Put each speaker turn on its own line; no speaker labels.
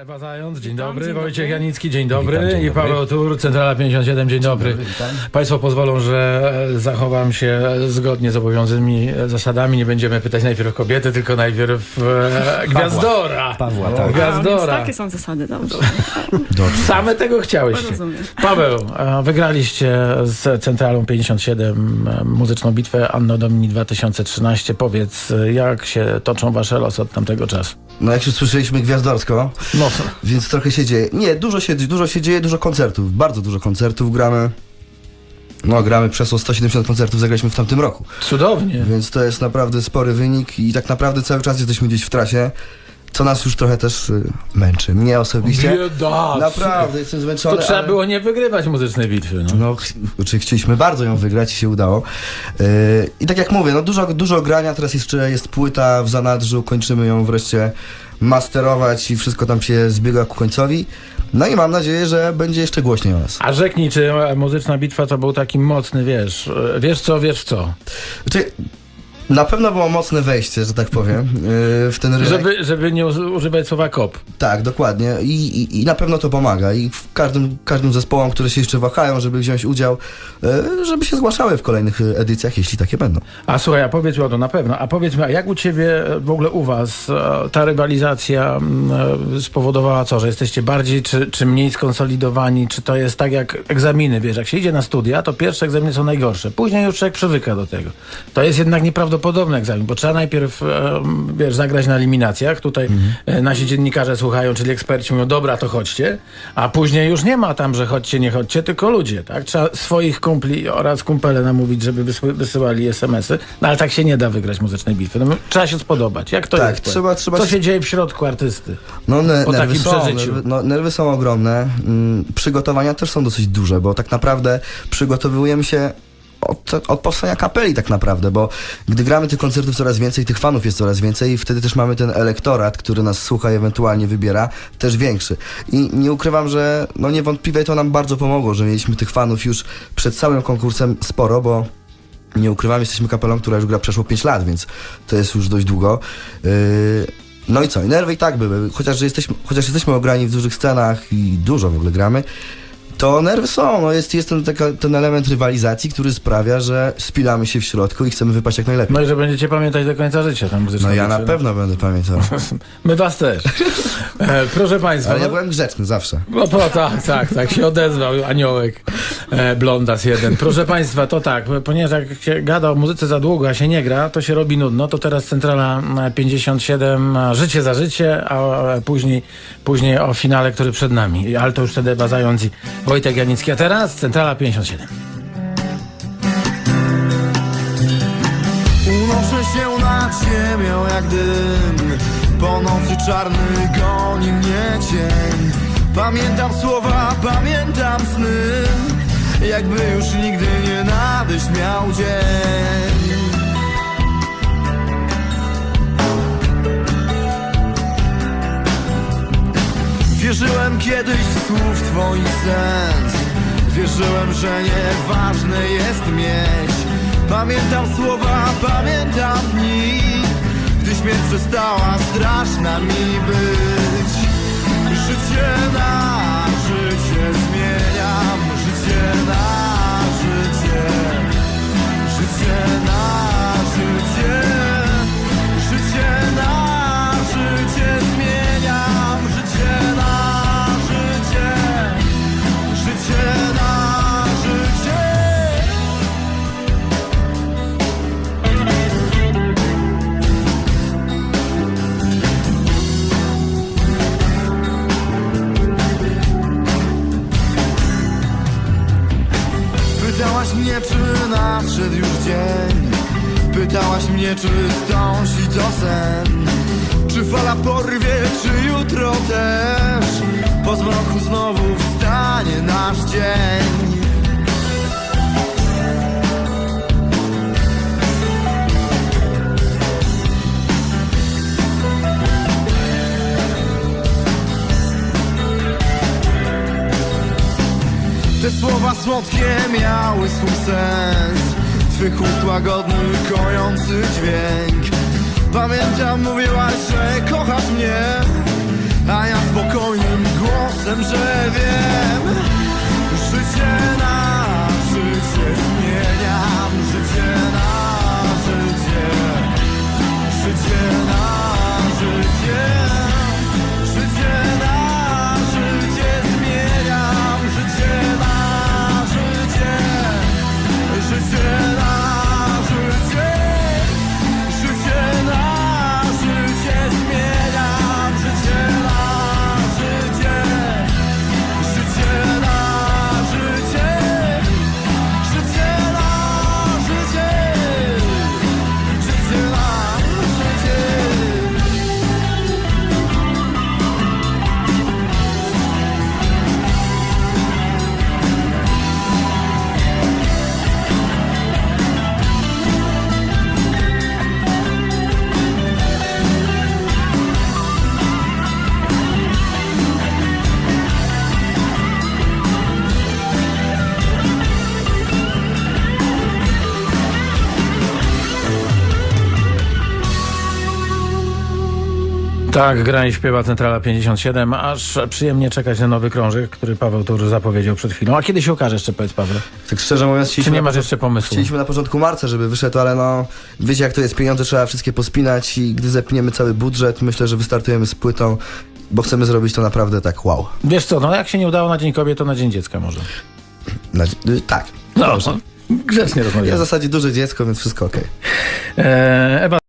Ewa Zając, dzień dobry.
dzień
Wojciech
dobry.
Janicki, dzień dobry.
Witam, dzień
I
dobry.
Paweł Tur, Centrala 57, dzień dobry.
dobry, witam.
Państwo pozwolą, że e, zachowam się zgodnie z obowiązymi e, zasadami. Nie będziemy pytać najpierw kobiety, tylko najpierw e, Gwiazdora.
Pawła, tak.
A, więc
Gwiazdora.
takie są zasady, dobrze.
Dobrze.
Same tego chciałyście.
Rozumiem.
Paweł, e, wygraliście z Centralą 57 e, muzyczną bitwę Anno Domini 2013. Powiedz, e, jak się toczą wasze losy od tamtego czasu?
No jak już słyszeliśmy gwiazdorsko,
No,
więc trochę się dzieje. Nie, dużo się, dużo się dzieje, dużo koncertów, bardzo dużo koncertów gramy. No, gramy przez 170 koncertów, zagraliśmy w tamtym roku.
cudownie.
Więc to jest naprawdę spory wynik i tak naprawdę cały czas jesteśmy gdzieś w trasie, co nas już trochę też y, męczy. Mnie osobiście.
Biedacy.
Naprawdę jestem zmęczony.
To trzeba
ale-
było nie wygrywać muzycznej bitwy. No.
No, ch- znaczy chcieliśmy bardzo ją wygrać i się udało. Yy, I tak jak mówię, no dużo, dużo grania, teraz jeszcze jest płyta w zanadrzu, kończymy ją wreszcie masterować i wszystko tam się zbiega ku końcowi. No i mam nadzieję, że będzie jeszcze głośniej o nas.
A rzeknij, czy muzyczna bitwa to był taki mocny, wiesz, e, wiesz co, wiesz co.
Znaczy, na pewno było mocne wejście, że tak powiem, yy, w ten rynek.
Żeby, żeby nie uż- używać słowa kop.
Tak, dokładnie. I, i, I na pewno to pomaga. I w każdym, każdym zespołom, które się jeszcze wahają, żeby wziąć udział, yy, żeby się zgłaszały w kolejnych edycjach, jeśli takie będą.
A słuchaj, a powiedz mi, o to na pewno, a powiedz mi, a jak u ciebie, w ogóle u was, e, ta rywalizacja e, spowodowała co, że jesteście bardziej czy, czy mniej skonsolidowani, czy to jest tak jak egzaminy, wiesz, jak się idzie na studia, to pierwsze egzaminy są najgorsze, później już człowiek przywyka do tego. To jest jednak nieprawdopodobny egzamin, bo trzeba najpierw, e, wiesz, zagrać na eliminacjach, tutaj e, nasi dziennikarze słuchają, czyli eksperci mówią, dobra, to chodźcie, a później już nie ma tam, że chodźcie, nie chodźcie, tylko ludzie, tak? Trzeba swoich kumpli oraz kumpele namówić, żeby wysyłali SMS-y, no ale tak się nie da wygrać muzycznej bitwy. No, trzeba się spodobać. Jak to
Tak,
jest?
trzeba- trzeba
Co
się-
się dzieje w środku artysty?
No ne,
Po
nerwy
takim
są,
przeżyciu.
nerwy, no, nerwy są ogromne. Mm, przygotowania też są dosyć duże, bo tak naprawdę przygotowujemy się od, od powstania kapeli tak naprawdę, bo gdy gramy tych koncertów coraz więcej, tych fanów jest coraz więcej i wtedy też mamy ten elektorat, który nas słucha i ewentualnie wybiera, też większy. I nie ukrywam, że no niewątpliwie to nam bardzo pomogło, że mieliśmy tych fanów już przed całym konkursem sporo, bo nie ukrywam, jesteśmy kapelą, która już gra przeszło 5 lat, więc to jest już dość długo. Yy, no i co? I nerwy i tak były. Chociaż, że jesteśmy, chociaż jesteśmy ograni w dużych scenach i dużo w ogóle gramy, to nerwy są. No jest jest ten, taka, ten element rywalizacji, który sprawia, że spilamy się w środku i chcemy wypaść jak najlepiej.
No i że będziecie pamiętać do końca życia tę muzyczną
No ja na pewno będę pamiętał.
My was też. E, proszę państwa.
Ale ja
no-
byłem grzeczny zawsze.
No tak, tak, tak się odezwał aniołek Blondas jeden. Proszę Państwa, to tak, ponieważ jak się gada o muzyce za długo, a się nie gra, to się robi nudno, to teraz Centrala e, 57, e, życie za życie, a e, później, później o finale, który przed nami. Ale to już wtedy Ewa Zając i Wojtek Janicki. A teraz Centrala 57.
Unoszę się nad ziemią jak dym Po nocy czarny goni mnie cień Pamiętam słowa, pamiętam sny Jakby już nigdy nie nadejść miał dzień. Wierzyłem kiedyś w słów twoich sens. Wierzyłem, że nieważne jest mieć. Pamiętam słowa, pamiętam dni. Gdy śmierć przestała straszna mi być mnie, czy nadszedł już dzień? Pytałaś mnie, czy stąsi to sen. Czy fala porwie, czy jutro też? Po zmroku znowu wstanie nasz dzień Te słowa słodkie miały swój sens. Twych ust łagodny, kojący dźwięk. Pamiętam, mówiłaś, że kochasz mnie A ja spokojnie czasem, że wiem
Tak, gra i śpiewa Centrala 57, aż przyjemnie czekać na nowy krążek, który Paweł tu już zapowiedział przed chwilą. A kiedy się okaże jeszcze, powiedz Paweł?
Tak szczerze mówiąc,
Czy nie masz jeszcze pomysłu?
chcieliśmy na początku marca, żeby wyszedł, ale no wiecie jak to jest, pieniądze trzeba wszystkie pospinać i gdy zepniemy cały budżet, myślę, że wystartujemy z płytą, bo chcemy zrobić to naprawdę tak wow.
Wiesz co, no jak się nie udało na Dzień Kobiet, to na Dzień Dziecka może.
Na, y, tak.
No, grzecznie
Ja w
rozmawiamy.
zasadzie duże dziecko, więc wszystko okej.
E, Ewa